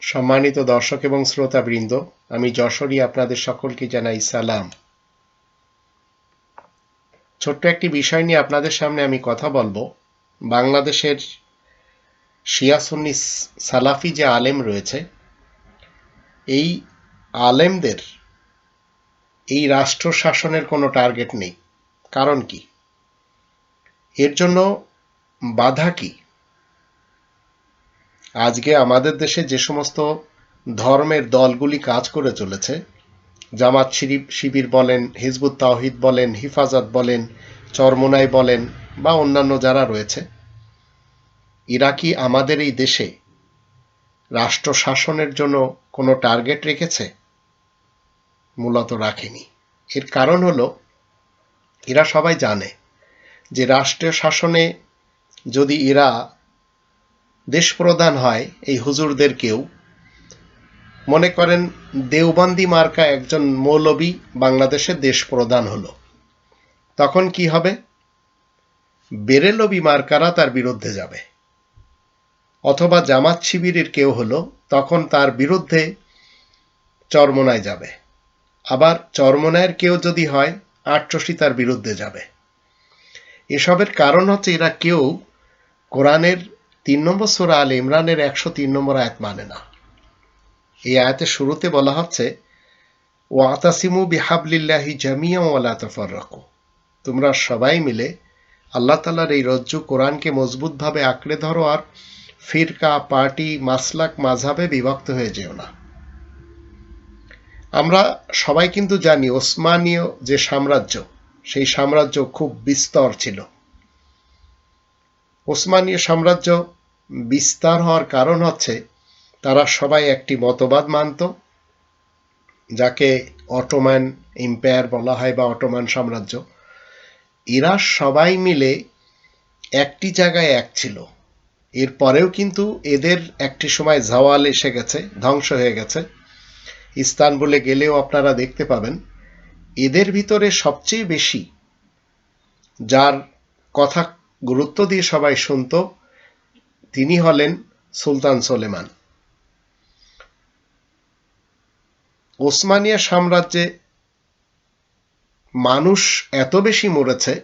সম্মানিত দর্শক এবং শ্রোতাবৃন্দ, আমি যশোরী আপনাদের সকলকে জানাই সালাম। ছোট্ট একটি বিষয় নিয়ে আপনাদের সামনে আমি কথা বলব। বাংলাদেশের শিয়াসুন্নি সালাফি যে আলেম রয়েছে, এই আলেমদের এই রাষ্ট্র শাসনের কোনো টার্গেট নেই। কারণ কি? এর জন্য বাধা কি? আজকে আমাদের দেশে যে সমস্ত ধর্মের দলগুলি কাজ করে চলেছে, জামাত শিরিপ শিবির বলেন, হিজবুত তাওহিদ বলেন, হিফাজত বলেন, চরমোনাই বলেন বা অন্যান্য যারা রয়েছে, এরা কি আমাদের এই দেশে রাষ্ট্র শাসনের জন্য কোনো টার্গেট রেখেছে? মূলত রাখেনি। এর কারণ হলো, এরা সবাই জানে যে রাষ্ট্রীয় শাসনে যদি এরা দেশ প্রধান হয় এই হুজুরদের কেউ। মনে করেন দেওবন্দি মার্কা একজন মৌলবী বাংলাদেশে দেশ প্রধান হলো। তখন কি হবে? বেরেলবি মার্কারা তার বিরুদ্ধে যাবে। অথবা জামাত শিবিরের কেউ হলো, তখন তার বিরুদ্ধে চরমনায় যাবে। আবার চরমনায়ের কেউ যদি হয় আট্রসি তার বিরুদ্ধে যাবে। এসবের কারণ হচ্ছে এরা কেউ কোরআনের তিন নম্বর সুরা আল ইমরানের একশো তিন নম্বর আয়াত মানে না। এই আয়াতের শুরুতে বলা হচ্ছে ও আতাসিমু বিহাবলিল্লাহি জামিয়া ওয়ালা তফাররাকু। তোমরা সবাই মিলে আল্লাহ তালার এই রজ্জু কোরআনকে মজবুতভাবে আঁকড়ে ধরো আর ফিরকা, পার্টি, মাসলাক মাঝাবে বিভক্ত হয়ে যেও না। আমরা সবাই কিন্তু জানি ওসমানীয় যে সাম্রাজ্য, সেই সাম্রাজ্য খুব বিস্তর ছিল। ওসমানীয় সাম্রাজ্য বিস্তার হওয়ার কারণ হচ্ছে, তারা সবাই একটি মতবাদ মানত, যাকে অটোম্যান এম্পায়ার বলা হয় বা অটোম্যান সাম্রাজ্য। এরা সবাই মিলে একটি জায়গায় এক ছিল। এরপরেও কিন্তু এদের একটি সময় জাওয়াল এসে গেছে, ধ্বংস হয়ে গেছে। ইস্তানবুলে গেলেও আপনারা দেখতে পাবেন, এদের ভিতরে সবচেয়ে বেশি যার কথা গুরুত্ব দিয়ে সবাই শুনত, তিনি হলেন সুলতান সোলেমান। ওসমানিয়া সাম্রাজ্যে মানুষ এত বেশি মরেছে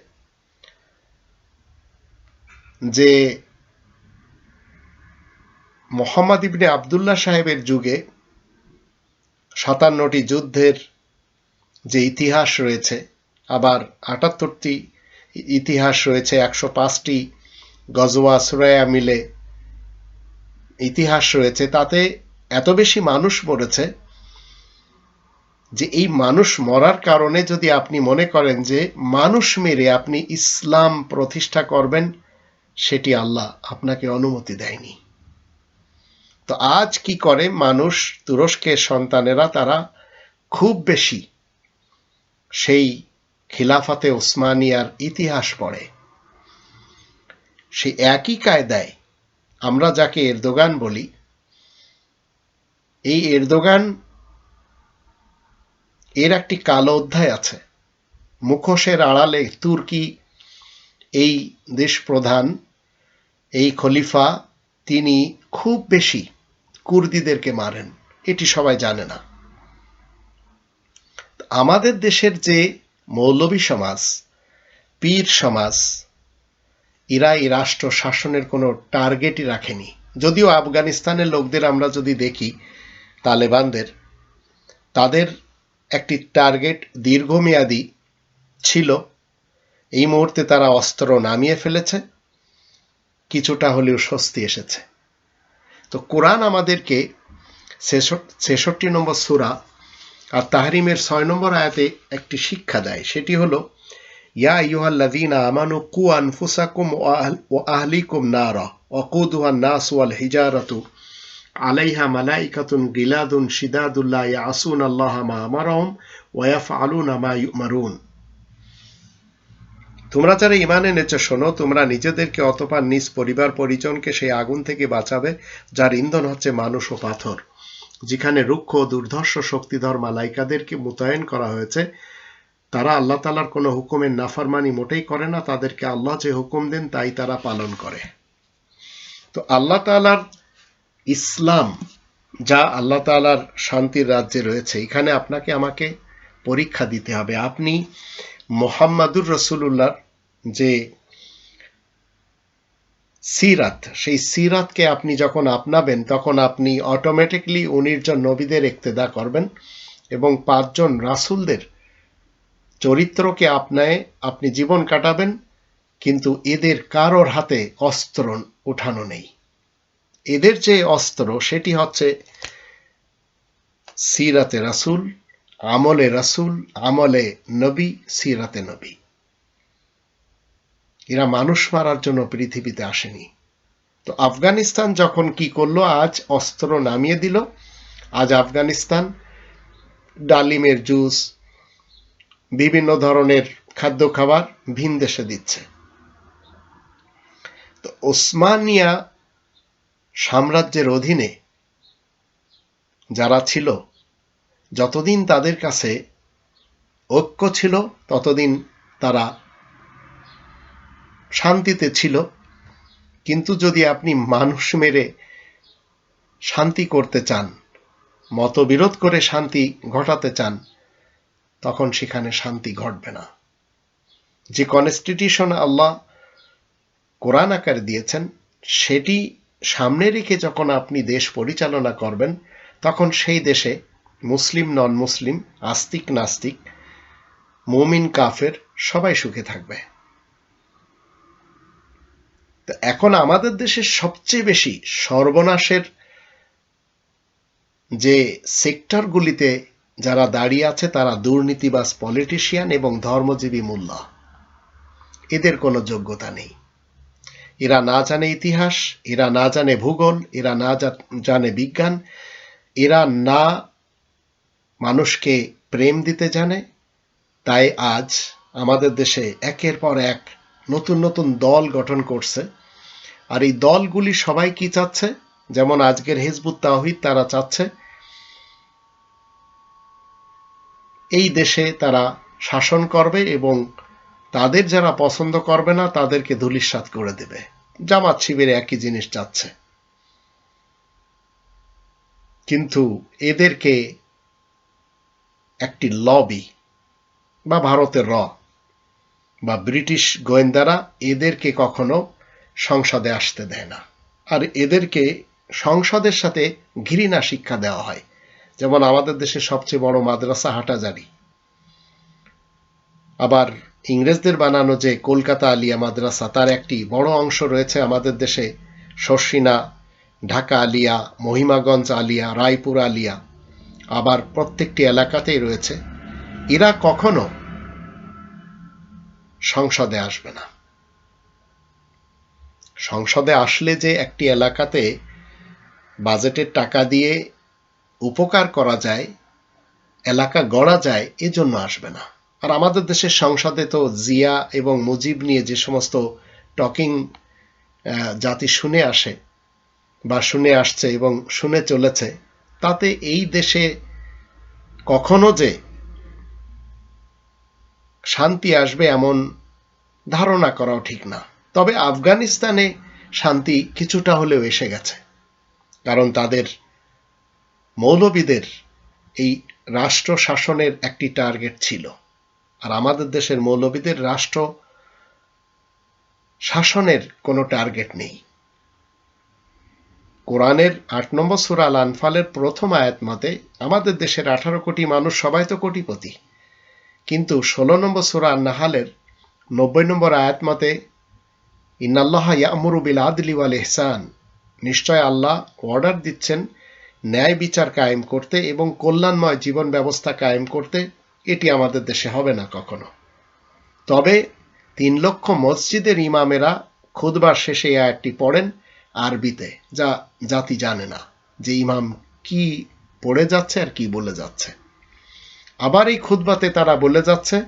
যে মোহাম্মদ ইবনে আবদুল্লাহ সাহেবের যুগে সাতান্নটি যুদ্ধের যে ইতিহাস রয়েছে, আবার আটাত্তরটি ইতিহাস রয়েছে একশো পাঁচটি গজওয়া সুরায়া মিলে। ইতিহাস রয়েছে, তাতে এত বেশি মানুষ মরেছে যে এই মানুষ মরার কারণে যদি আপনি মনে করেন যে মানুষ মেরে আপনি ইসলাম প্রতিষ্ঠা করবেন, সেটি আল্লাহ আপনাকে অনুমতি দেয়নি। তো আজ কি করে মানুষ, তুরস্কের সন্তানেরা তারা খুব বেশি সেই খিলাফাতে ওসমানিয়ার ইতিহাস পড়ে। সেই একই কায়দায় আমরা যাকে এরদোগান বলি, এই এরদোগান এর একটি কালো অধ্যায় আছে। মুখোশের আড়ালে তুর্কি, এই দেশ প্রধান, এই খলিফা, তিনি খুব বেশি কুর্দিদেরকে মারেন, এটি সবাই জানে না। আমাদের দেশের যে মৌলবী সমাজ, পীর সমাজ এরা এই রাষ্ট্র শাসনের কোনো টার্গেটই রাখেনি। যদিও আফগানিস্তানের লোকদের আমরা যদি দেখি, তালেবানদের, তাদের একটি টার্গেট দীর্ঘমেয়াদী ছিল। এই মুহূর্তে তারা অস্ত্র নামিয়ে ফেলেছে, কিছুটা হলেও স্বস্তি এসেছে। তো কোরআন আমাদেরকে ছেষট্টি নম্বর সুরা আর তাহরিমের ছয় নম্বর আয়াতে একটি শিক্ষা দেয়। সেটি হলো, ইয়া ইউহাল্লাদিনা আমানু কু আনফুসাকুম ও আহলিকুম নারা অকুদুহান নাস ওয়াল হিজারাতু আলাইহা মালাইকাতুন গিলাদুন শিদাদুল্লাহ ইয়াসুন আল্লাহ মা আমারহম ওয়াফ আলুন আমা তোমরা যারা ইমান এনেছো, শোনো, তোমরা নিজেদেরকে অতপার নিজ পরিবার পরিজনকে সেই আগুন থেকে বাঁচাবে, যার ইন্ধন হচ্ছে মানুষ ও পাথর। যেখানে রুক্ষ, দুর্ধর্ষ, শক্তিধর মালাইকাদেরকে মোতায়েন করা হয়েছে, তারা আল্লাহ তালার কোনো হুকুমের নাফারমানি মোটেই করে না, তাদেরকে আল্লাহ যে হুকুম দেন তাই তারা পালন করে। তো আল্লাহ তালার ইসলাম, যা আল্লাহ তাআলার শান্তির রাজ্যে রয়েছে, এখানে আপনাকে আমাকে পরীক্ষা দিতে হবে। আপনি মোহাম্মদুর রসুল্লাহর যে সিরাত। সেই সিরাতকে আপনি যখন আপনাবেন, তখন আপনি অটোমেটিকলি উনিশজন নবীদের একতেদা করবেন এবং পাঁচজন রাসূলদের চরিত্রকে আপনায় আপনি জীবন কাটাবেন, কিন্তু এদের কারোর হাতে অস্ত্র উঠানো নেই। এদের যে অস্ত্র, সেটি হচ্ছে সিরাতে রাসূল, আমলে রাসূল, আমলে নবী, সিরাতে নবী। এরা মানুষ মারার জন্য পৃথিবীতে আসেনি। তো আফগানিস্তান যখন কি করল? আজ অস্ত্র নামিয়ে দিল। আজ আফগানিস্তান ডালিমের জুস, বিভিন্ন ধরনের খাদ্য খাবার ভিন দেশে দিচ্ছে। তো ওসমানিয়া সাম্রাজ্যের অধীনে যারা ছিল, যতদিন তাদের কাছে ঐক্য ছিল, ততদিন তারা শান্তিতে ছিল, কিন্তু যদি আপনি মানুষ মেরে শান্তি করতে চান, মতবিরোধ করে শান্তি ঘটাতে চান, তখন সেখানে শান্তি ঘটবে না। যে কনস্টিটিউশন আল্লাহ কোরআন আকারে দিয়েছেন, সেটি সামনে রেখে যখন আপনি দেশ পরিচালনা করবেন, তখন সেই দেশে মুসলিম নন মুসলিম আস্তিক, নাস্তিক, মুমিন, কাফের সবাই সুখে থাকবে। তো এখন আমাদের দেশে সবচেয়ে বেশি সর্বনাশের যে সেক্টরগুলিতে যারা দাঁড়িয়ে আছে তারা দুর্নীতিবাজ পলিটিশিয়ান এবং ধর্মজীবী মোল্লা। এদের কোনো যোগ্যতা নেই। এরা না জানে ইতিহাস, এরা না জানে ভূগোল, এরা না জানে বিজ্ঞান, এরা না মানুষকে প্রেম দিতে জানে। তাই আজ আমাদের দেশে একের পর এক নতুন নতুন দল গঠন করছে। আর এই দলগুলি সবাই কি চাচ্ছে? যেমন আজকের হিজবুত তাহিদ তারা চাচ্ছে। এই দেশে তারা শাসন করবে এবং তাদের যারা পছন্দ করবে না, তাদেরকে ধুলিস্বাত করে দেবে। জামাত শিবিরে একই জিনিস চাচ্ছে। কিন্তু এদেরকে একটি লবি বা ভারতের র বা ব্রিটিশ গোয়েন্দারা এদেরকে কখনো সংসদে আসতে দেয় না। আর এদেরকে সংসদের সাথে ঘৃণা শিক্ষা দেওয়া হয়। যেমন আমাদের দেশের সবচেয়ে বড় মাদ্রাসা হাটাজারি। আবার ইংরেজদের বানানো যে কলকাতা আলিয়া মাদ্রাসা, তার একটি বড় অংশ রয়েছে আমাদের দেশে শর্ষিনা ঢাকা আলিয়া, মহিমাগঞ্জ আলিয়া, রায়পুর আলিয়া। আবার প্রত্যেকটি এলাকাতেই রয়েছে। এরা কখনো সংসদে আসবে না। সংসদে আসলে যে একটি এলাকাতে বাজেটের টাকা দিয়ে উপকার করা যায়, এলাকা গড়া যায় এজন্য আসবে না। আর আমাদের দেশের সংসদে তো জিয়া এবং মুজিব নিয়ে যে সমস্ত টকিং জাতি শুনে আসে বা শুনে আসছে এবং শুনে চলেছে, তাতে এই দেশে কখনো যে শান্তি আসবে এমন ধারণা করাও ঠিক না। তবে আফগানিস্তানে শান্তি কিছুটা হলেও এসে গেছে। কারণ তাদের মৌলবীদের এই রাষ্ট্র শাসনের একটি টার্গেট ছিল। আর আমাদের দেশের মৌলবীদের রাষ্ট্র শাসনের কোনো টার্গেট নেই। কোরআনের আট নম্বর সুরা আল আনফালের প্রথম আয়াত মতে, আমাদের দেশের আঠারো কোটি মানুষ সবাই তো কোটিপতি। কিন্তু ষোলো নম্বর সুরা নাহালের নব্বই নম্বর আয়াত মতে, ইন্নাল্লাহ ইয়ামুরু বিল আদলি ওয়াল ইহসান নিশ্চয় আল্লাহ অর্ডার দিচ্ছেন ন্যায় বিচার কায়েম করতে এবং কল্যাণময় জীবন ব্যবস্থা কায়েম করতে। এটি আমাদের দেশে হবে না কখনো। তবে তিন লক্ষ মসজিদের ইমামেরা খুদবার শেষে আয়াতটি পড়েন আরবিতে, যা জাতি জানে না যে ইমাম কি পড়ে যাচ্ছে আর কি বলে যাচ্ছে। আবার এই খুদবাতে তারা বলে যাচ্ছে,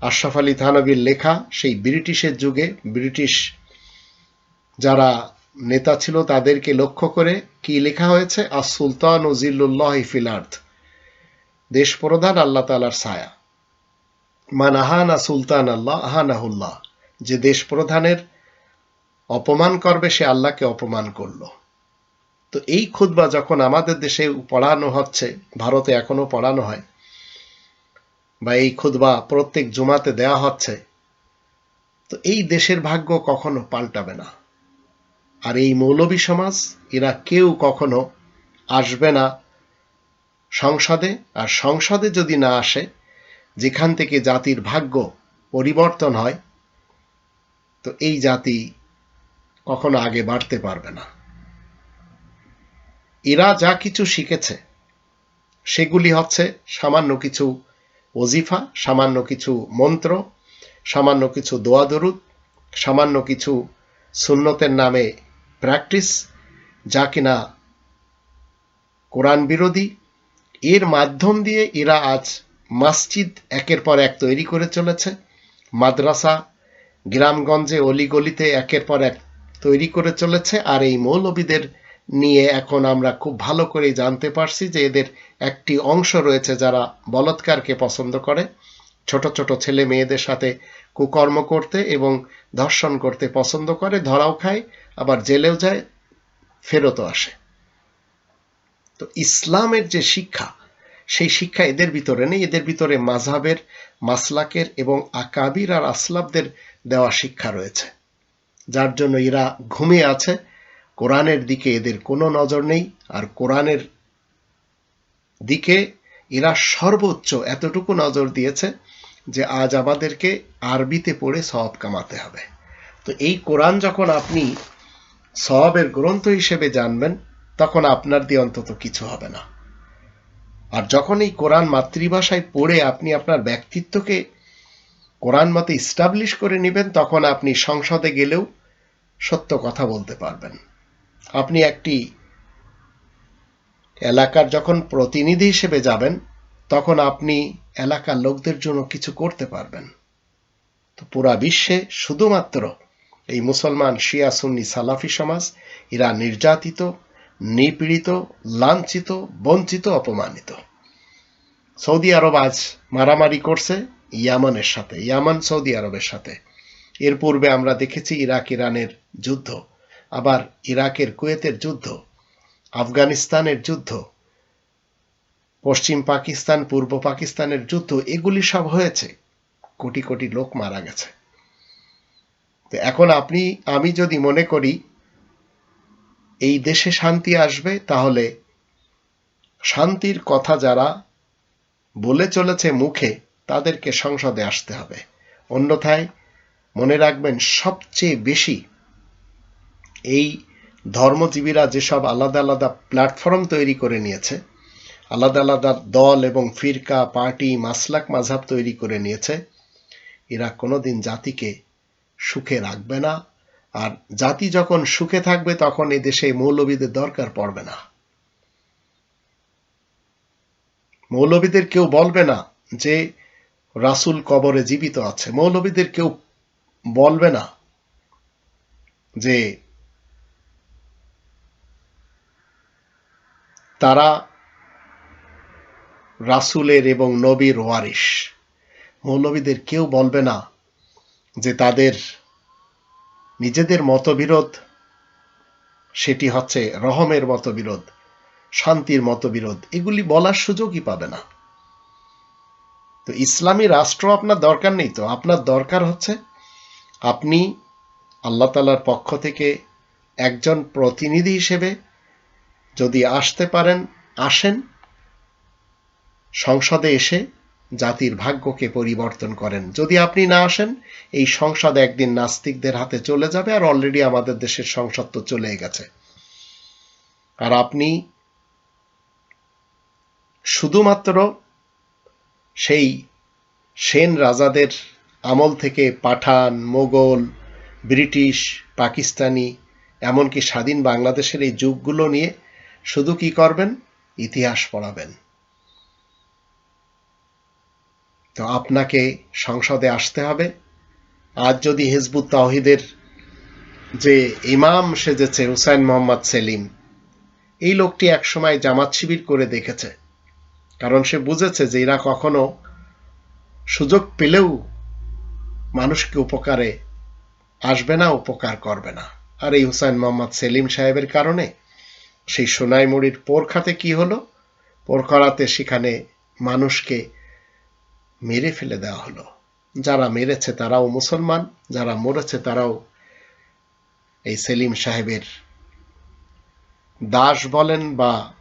আশরাফ আলী থানবীর লেখা সেই ব্রিটিশের যুগে, ব্রিটিশ যারা নেতা ছিল তাদেরকে লক্ষ্য করে কি লেখা হয়েছে? আর সুলতান ও জিল্লুল্লাহ ফিলার্থ দেশ প্রধান আল্লাহ তালার ছায়া। মান আহানা সুলতান আল্লাহ, আহানাহুল্লাহ। যে দেশ প্রধানের অপমান করবে, সে আল্লাহকে অপমান করল। তো এই খুতবা যখন আমাদের দেশে পড়ানো হচ্ছে, ভারতে এখনও পড়ানো হয় বা এই খুতবা প্রত্যেক জুমাতে দেওয়া হচ্ছে, তো এই দেশের ভাগ্য কখনো পাল্টাবে না। আর এই মৌলবী সমাজ, এরা কেউ কখনো আসবে না সংসদে, আর সংসদে যদি না আসে, যেখান থেকে জাতির ভাগ্য পরিবর্তন হয়, তো এই জাতি কখনো আগে বাড়তে পারবে না। এরা যা কিছু শিখেছে, সেগুলি হচ্ছে সামান্য কিছু ওজিফা, সামান্য কিছু মন্ত্র, সামান্য কিছু দোয়া দরুদ, সামান্য কিছু সুন্নতের নামে প্র্যাকটিস যা কিনা কোরআন বিরোধী। এর মাধ্যম দিয়ে এরা আজ মসজিদ একের পর এক তৈরি করে চলেছে। মাদ্রাসা গ্রামগঞ্জে, অলিগলিতে একের পর এক তৈরি করে চলেছে। আর এই মৌলবীদের নিয়ে এখন আমরা খুব ভালো করে জানতে পারছি যে এদের একটি অংশ রয়েছে যারা বলৎকারকে পছন্দ করে। ছোট ছোট ছেলে মেয়েদের সাথে কুকর্ম করতে এবং ধর্ষণ করতে পছন্দ করে, ধরাও খায়, আবার জেলেও যায়, ফেরতও আসে। তো ইসলামের যে শিক্ষা, সেই শিক্ষা এদের ভিতরে নেই। এদের ভিতরে মাঝহাবের মাসলাকের এবং আকাবির আর আসলাবদের দেওয়া শিক্ষা রয়েছে। যার জন্য এরা ঘুমিয়ে আছে। কোরআনের দিকে এদের কোনো নজর নেই, আর কোরআনের দিকে এরা সর্বোচ্চ এতটুকু নজর দিয়েছে যে আজ আমাদেরকে আরবিতে পড়ে সব কামাতে হবে। তো এই কোরআন যখন আপনি সবের গ্রন্থ হিসেবে জানবেন, তখন আপনার দিয়ে অন্তত কিছু হবে না। আর যখন এই কোরআন মাতৃভাষায় পড়ে আপনি আপনার ব্যক্তিত্বকে কোরআন মতে ইস্টাবলিশ করে নেবেন, তখন আপনি সংসদে গেলেও সত্য কথা বলতে পারবেন। আপনি একটি এলাকার যখন প্রতিনিধি হিসেবে যাবেন, তখন আপনি এলাকার লোকদের জন্য কিছু করতে পারবেন। তো পুরা বিশ্বে শুধুমাত্র এই মুসলমান শিয়া সুন্নি সালাফি সমাজ, এরা নির্যাতিত, নিপীড়িত, লাঞ্ছিত, বঞ্চিত, অপমানিত। সৌদি আরব আজ মারামারি করছে ইয়ামানের সাথে, ইয়ামান সৌদি আরবের সাথে। এর পূর্বে আমরা দেখেছি ইরাক, ইরানের যুদ্ধ। আবার ইরাকের কুয়েতের যুদ্ধ, আফগানিস্তানের যুদ্ধ, পশ্চিম পাকিস্তান, পূর্ব পাকিস্তানের যুদ্ধ, এগুলি সব হয়েছে। কোটি কোটি লোক মারা গেছে। তো এখন আপনি, আমি যদি মনে করি, এই দেশে শান্তি আসবে, তাহলে শান্তির কথা যারা বলে চলেছে মুখে, তাদেরকে সংসদে আসতে হবে। অন্যথায় মনে রাখবেন, সবচেয়ে বেশি এই ধর্মজীবীরা যেসব আলাদা আলাদা প্ল্যাটফর্ম তৈরি করে নিয়েছে, আলাদা আলাদা দল এবং ফিরকা, পার্টি, মাসলাক মাঝাব তৈরি করে নিয়েছে, এরা কোনোদিন জাতিকে সুখে রাখবে না। আর জাতি যখন সুখে থাকবে, তখন এই দেশে মৌলবীদের দরকার পড়বে না। মৌলবীদের কেউ বলবে না যে রাসুল কবরে জীবিত আছে। মৌলবীদের কেউ বলবে না যে তারা রাসুলের এবং নবীর ওয়ারিস মৌলবীদের কেউ বলবে না যে তাদের নিজেদের মতবিরোধ, সেটি হচ্ছে রহমের মতবিরোধ, শান্তির মতবিরোধ। এগুলি বলার সুযোগই পাবে না। তো ইসলামী রাষ্ট্র আপনার দরকার নেই তো? আপনার দরকার হচ্ছে আপনি আল্লাহ তালার পক্ষ থেকে একজন প্রতিনিধি হিসেবে যদি আসতে পারেন, আসেন। সংসদে এসে জাতির ভাগ্যকে পরিবর্তন করেন। যদি আপনি না আসেন, এই সংসদ একদিন নাস্তিকদের হাতে চলে যাবে আর অলরেডি আমাদের দেশের সংসদ তো চলে গেছে। আর আপনি শুধুমাত্র সেই সেন রাজাদের আমল থেকে পাঠান, মোগল, ব্রিটিশ, পাকিস্তানি, এমনকি স্বাধীন বাংলাদেশের এই যুগগুলো নিয়ে শুধু কি করবেন? ইতিহাস পড়াবেন। তো আপনাকে সংসদে আসতে হবে। আজ যদি হিজবুত তাহিদের যে ইমাম সেজেছে হুসাইন মোহাম্মদ সেলিম, এই লোকটি একসময় জামাত শিবির করে দেখেছে। কারণ সে বুঝেছে যে এরা কখনো সুযোগ পেলেও মানুষকে উপকারে আসবে না, উপকার করবে না। আর এই হুসাইন মোহাম্মদ সেলিম সাহেবের কারণে সেই সোনাইমুড়ির পোরখাতে কি হলো? পোরখরাতে সেখানে মানুষকে মেরে ফেলে দেওয়া হলো। যারা মেরেছে তারাও মুসলমান, যারা মরেছে তারাও এই সেলিম সাহেবের দাস বলেন বা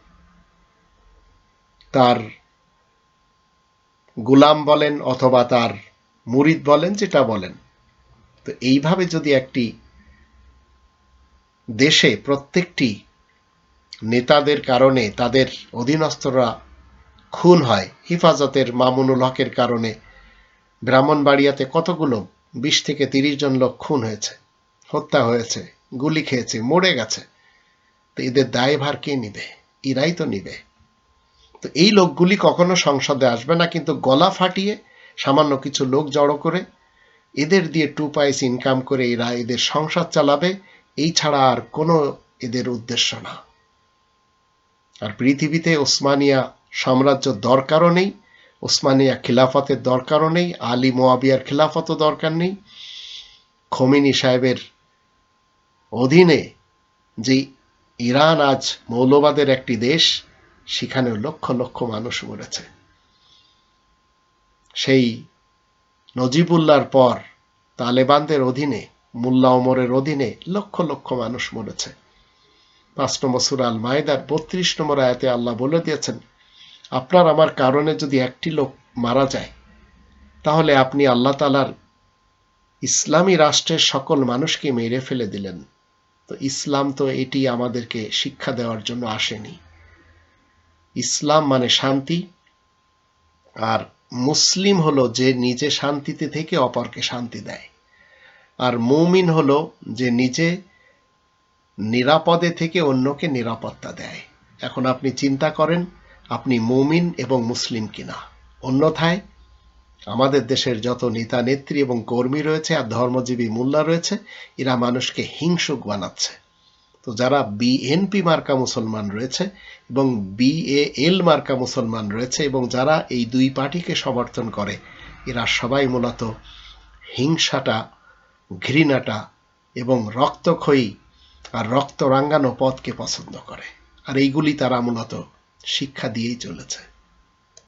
তার গুলাম বলেন অথবা তার মুরিদ বলেন, যেটা বলেন। তো এইভাবে যদি একটি দেশে প্রত্যেকটি নেতাদের কারণে তাদের অধীনস্থরা খুন হয়। হিফাজতের মামুনুল হকের কারণে ব্রাহ্মণবাড়িয়াতে কতগুলো বিশ থেকে তিরিশ জন লোক খুন হয়েছে, হত্যা হয়েছে, গুলি খেয়েছে, মরে গেছে, তো এদের দায়ভার কে নিবে? এরাই তো নিবে। তো এই লোকগুলি কখনো সংসদে আসবে না, কিন্তু গলা ফাটিয়ে সামান্য কিছু লোক জড়ো করে এদের দিয়ে টু পাইস ইনকাম করে এরা এদের সংসার চালাবে, এই ছাড়া আর কোনো এদের উদ্দেশ্য না। আর পৃথিবীতে ওসমানিয়া সাম্রাজ্য দরকারও নেই, ওসমানিয়া খিলাফতের দরকারও নেই, আলী মোয়াবিয়ার খিলাফতও দরকার নেই। খমিনী সাহেবের অধীনে যে ইরান আজ মৌলবাদের একটি দেশ সেখানে লক্ষ লক্ষ মানুষ মরেছে। সেই নজিবুল্লার পর তালেবানদের অধীনে, মুল্লা ওমরের অধীনে লক্ষ লক্ষ মানুষ মরেছে। পাঁচ নম্বর সুরাল মায়দার বত্রিশ নম্বর আয়াতে আল্লাহ বলে দিয়েছেন, আপনার আমার কারণে যদি একটি লোক মারা যায়, তাহলে আপনি আল্লাহ তালার ইসলামী রাষ্ট্রের সকল মানুষকে মেরে ফেলে দিলেন। তো ইসলাম তো এটি আমাদেরকে শিক্ষা দেওয়ার জন্য আসেনি। ইসলাম মানে শান্তি, আর মুসলিম হলো যে নিজে শান্তিতে থেকে অপরকে শান্তি দেয়। আর মৌমিন হলো যে নিজে নিরাপদে থেকে অন্যকে নিরাপত্তা দেয়। এখন আপনি চিন্তা করেন, আপনি মৌমিন এবং মুসলিম কিনা। অন্যথায়, আমাদের দেশের যত নেতা, নেত্রী এবং কর্মী রয়েছে আর ধর্মজীবী মোল্লা রয়েছে, এরা মানুষকে হিংসুক বানাচ্ছে। তো যারা বিএনপি মার্কা মুসলমান রয়েছে এবং বিএএল মার্কা মুসলমান রয়েছে এবং যারা এই দুই পার্টিকে সমর্থন করে, এরা সবাই মূলত হিংসাটা, ঘৃণাটা এবং রক্তক্ষয়ী আর রক্ত রাঙ্গানো পথকে পছন্দ করে। আর এইগুলি তারা মূলত শিক্ষা দিয়েই চলেছে।